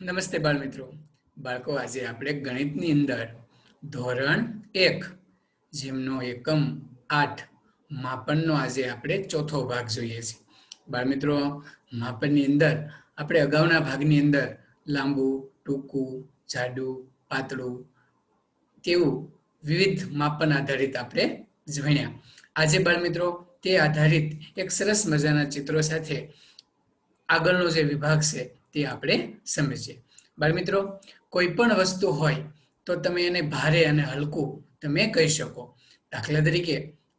નમસ્તે બાળ મિત્રો બાળકો, આજે આપણે ગણિતની અંદર ધોરણ એક જેમનો એકમ આઠ માપનનો આજે આપણે ચોથો ભાગ જોઈએ છીએ બાળ મિત્રો માપનની અંદર આપણે અગાઉના ભાગની અંદર લાંબુ, ટૂંકું, જાડું, પાતળું તેવું વિવિધ માપન આધારિત આપણે જોણ્યા. આજે બાળ મિત્રો તે આધારિત એક સરસ મજાના ચિત્રો સાથે આગળનો જે વિભાગ છે તે આપણે સમજીએ. બાળ મિત્રો, કોઈ પણ વસ્તુ હોય, તો તમે એને ભારે અને હલકું તમે કહી શકો. દાખલા તરીકે,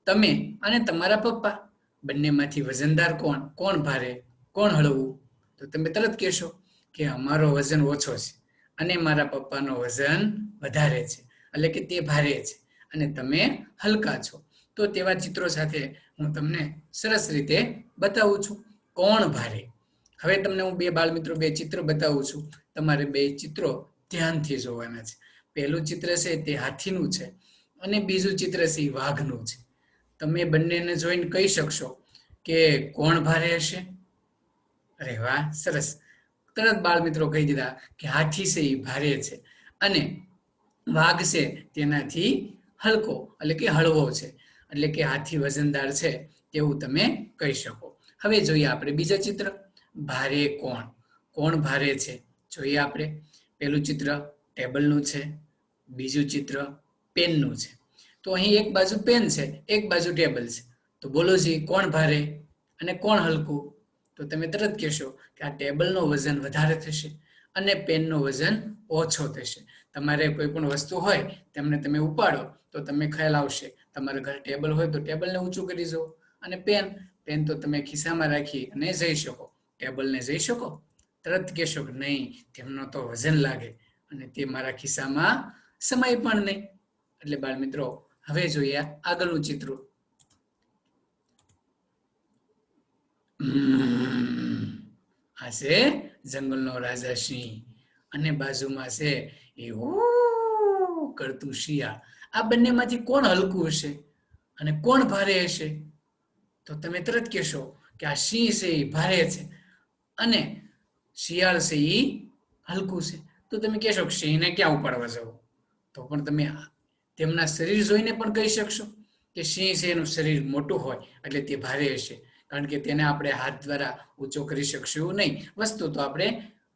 તમે અને તમારા પપ્પા, બંનેમાંથી વજનદાર કોણ કોણ ભારે, કોણ હળવું? તો તમે તરત કહેશો કે અમારો વજન ઓછો છે અને મારા પપ્પાનો વજન વધારે છે, એટલે કે તે ભારે છે અને તમે હલકા છો. તો તેવા ચિત્રો સાથે હું તમને સરસ રીતે બતાવું છું. કોણ ભારે? હવે તમને હું બે બાળ મિત્રો બે ચિત્ર બતાવું છું. તમારે બે ચિત્રો ધ્યાનથી જોવાના છે. પહેલું ચિત્ર છે તે હાથીનું છે અને બીજું ચિત્ર છે વાઘનું છે. તમે બંનેને જોઈને કહી શકશો કે કોણ ભારે હશે? અરે વાહ, સરસ. તરત બાળ મિત્રો કહી દીધા કે હાથી છે એ ભારે છે અને વાઘ છે તેનાથી હલકો એટલે કે હળવો છે. એટલે કે હાથી વજનદાર છે તેવું તમે કહી શકો. હવે જોઈએ આપણે બીજા ચિત્ર. ભારે કોણ? કોણ ભારે છે? જોઈએ આપણે. પેલું ચિત્ર ટેબલનું છે. બીજું ચિત્ર પેનનું છે. તો અહીં એક બાજુ પેન છે, એક બાજુ ટેબલ છે. તો બોલો જી, કોણ ભારે અને કોણ હલકું? તો તમે તરત કહેશો કે આ ટેબલનો વજન વધારે થશે અને પેનનો વજન ઓછો થશે. તમારે કોઈ પણ વસ્તુ હોય, તેમને તમે ઉપાડો, તો તમે ખ્યાલ આવશે. તમારા ઘર ટેબલ હોય તો ટેબલને ઊંચું કરી દો અને પેન પેન તો તમે ખિસ્સામાં રાખી અને જઈ શકો. ટેબલને જઈ શકો? તરત કહેશો કે નહીં, તેમનો તો વજન લાગે અને તે મારા ખિસ્સામાં સમય પણ નહીં. એટલે બાળ મિત્રો હવે જોઈએ આગળનું ચિત્ર. આ છે જંગલનો રાજા સિંહ અને બાજુમાં છે એ કરતું શિયા. આ બંનેમાંથી કોણ હલકું હશે અને કોણ ભારે હશે? તો તમે તરત કહેશો કે આ સિંહ છે એ ભારે છે. અને શિયાળ છે એ હલકું છે. તો તમે કહેશો કે સિંહને ક્યાં ઉપાડવા જવું? તો પણ તમે તેમના શરીર જોઈને પણ કહી શકશો કે સિંહ છે એનું શરીર મોટું હોય એટલે તે ભારે હશે. કારણ કે તેને આપણે હાથ દ્વારા ઊંચો કરી શકશું નહીં. વસ્તુ તો આપણે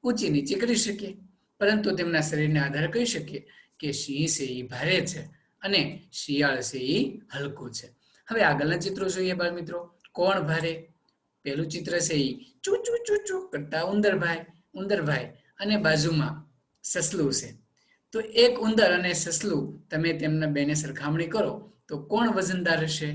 ઊંચી નીચે કરી શકીએ. પરંતુ તેમના શરીરને આધારે કહી શકીએ કે સિંહ છે એ ભારે છે અને શિયાળ છે એ હલકું છે. હવે આગળના ચિત્રો જોઈએ બાળ મિત્રો કોણ ભારે? પેલું ચિત્ર છે એ ચૂ ચૂ ચૂ ચૂ, કરતા ઉંદરભાઈ ઉંદરભાઈ અને બાજુમાં સસલું છે. તો એક ઉંદર અને સસલું, તમે તેમના બેને સરખામણી કરો, તો કોણ વજનદાર હશે?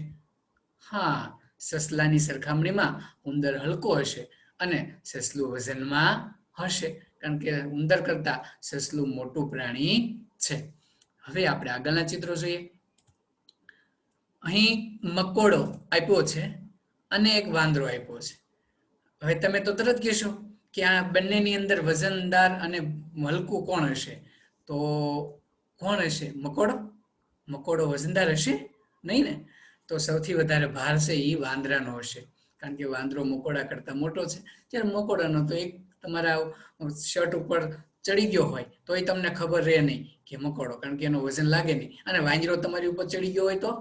હા, સસલાની સરખામણીમાં ઉંદર હલકો હશે અને સસલું વજનમાં હશે, કારણ કે ઉંદર કરતા સસલું મોટું પ્રાણી છે. હવે આપણે આગળના ચિત્રો જોઈએ. અહીં મકોડો આપ્યો છે. અને એક વાંદરો આપ્યો છે. હવે તમે તો તરત કહેશો કે આ બંનેની અંદર વજનદાર અને હલકું કોણ હશે? તો કોણ હશે? મકોડો? મકોડો વજનદાર હશે? નહીં ને? તો સૌથી વધારે ભાર છે એ વાંદરાનો હશે. કારણ કે વાંદરો મકોડા કરતા મોટો છે. જ્યારે મકોડાનો તો એક તમારા શર્ટ ઉપર ચડી ગયો હોય તો એ તમને ખબર રહે નહીં કે મકોડો, કારણ કે એનું વજન લાગે નહીં. અને વાંદરો તમારી ઉપર ચડી ગયો હોય તો?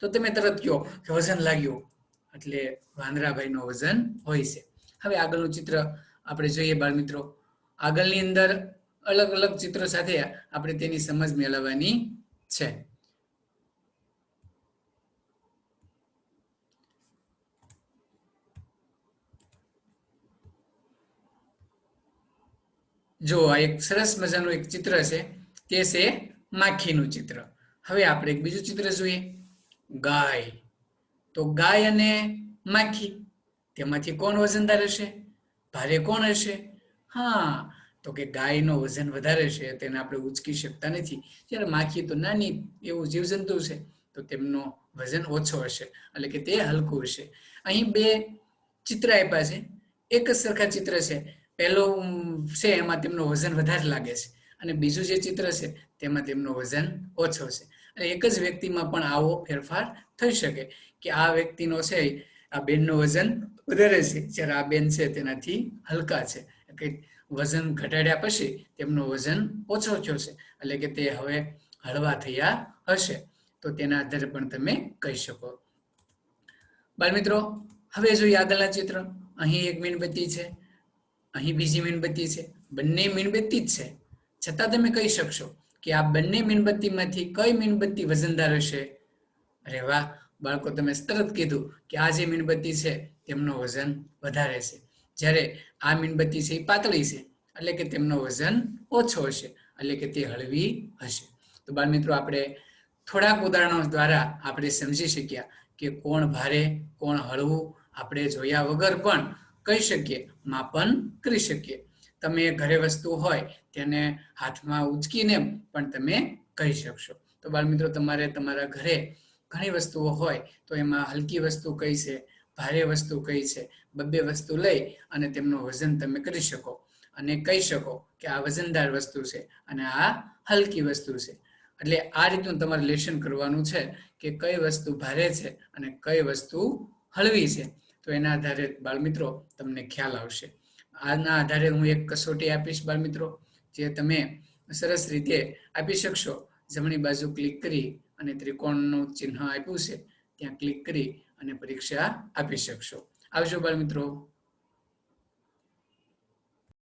તો તમે તરત કહો કે વજન લાગ્યું. એટલે વાંદરાભાઈનો વજન હોય છે. હવે આગળનું ચિત્ર આપણે જોઈએ બાળ મિત્રો આગળની અંદર અલગ અલગ ચિત્રો સાથે આપણે તેની સમજ મેળવવાની છે. જો આ એક સરસ મજાનું એક ચિત્ર છે, તે છે માખીનું ચિત્ર. હવે આપણે એક બીજું ચિત્ર જોઈએ. ગાય. તો ગાય અને માખી, તેમાંથી કોણ વજનદાર હશે ભારે કોણ હશે? હા, તો કે ગાયનો વજન વધારે છે, તેને આપણે ઉચકી શકતા નથી. જ્યારે માખી તો નાની એવું જીવજંતુ છે, તો તેમનો વજન ઓછો હશે, એટલે કે તે હલકું હશે. અહીં બે ચિત્ર આપ્યા છે. એક જ સરખા ચિત્ર છે. પહેલો છે, એમાં તેમનું વજન વધારે લાગે છે. અને બીજું જે ચિત્ર છે, તેમાં તેમનું વજન ઓછો છે. એક જ વ્યક્તિમાં પણ આવો ફેરફાર થઈ શકે કે આ વ્યક્તિનો છે આ બેનનું વજન વધારે છે. જ્યારે આ બેન છે તેનાથી હલકા છે. કે વજન ઘટાડ્યા પછી તેમનો વજન ઓછો થયો છે. એટલે કે તે હવે હળવા થયા હશે. તો તેના આધારે પણ તમે કહી શકો. બાળમિત્રો, હવે જોઈએ આગળના ચિત્ર. અહીં એક મીણબત્તી છે. અહીં બીજી મીણબત્તી છે. બંને મીણબત્તી જ છે. છતાં તમે કહી શકશો કે આ બંને મીણબત્તીમાંથી કઈ મીણબત્તી વજનદાર હશે? અરે વાહ, બાળકો, તમે તરત કીધું કે આ જે મીણબત્તી છે, તેમનો વજન વધારે છે. જ્યારે આ મીણબત્તી છે એ પાતળી છે, એટલે કે તેમનો વજન ઓછો હશે, એટલે કે તે હળવી હશે. તો બાળ મિત્રો, આપણે થોડાક ઉદાહરણો દ્વારા આપણે સમજી શક્યા કે કોણ ભારે, કોણ હળવું, આપણે જોયા વગર પણ કહી શકીએ, માપન કરી શકીએ. તમે ઘરે વસ્તુ હોય તેને હાથમાં ઉચકીને પણ તમે કહી શકશો. તો બાળમિત્રો, તમારે તમારા ઘરે ઘણી વસ્તુઓ હોય તો એમાં હલકી વસ્તુ કઈ છે, ભારે વસ્તુ કઈ છે, બબ્બે વસ્તુ લઈ અને તેમનું વજન તમે કરી શકો અને કહી શકો કે આ વજનદાર વસ્તુ છે અને આ હલકી વસ્તુ છે. એટલે આ રીતનું તમારે લેશન કરવાનું છે કે કઈ વસ્તુ ભારે છે અને કઈ વસ્તુ હળવી છે. તો એના આધારે બાળમિત્રો, તમને ખ્યાલ આવશે. આના આધારે હું એક કસોટી આપીશ બાળમિત્રો, જે તમે સરસ રીતે આપી શકશો. જમણી બાજુ ક્લિક કરી અને ત્રિકોણનું ચિહ્ન આપ્યું છે. ત્યાં ક્લિક કરી અને પરીક્ષા આપી શકશો. આવજો બાળમિત્રો.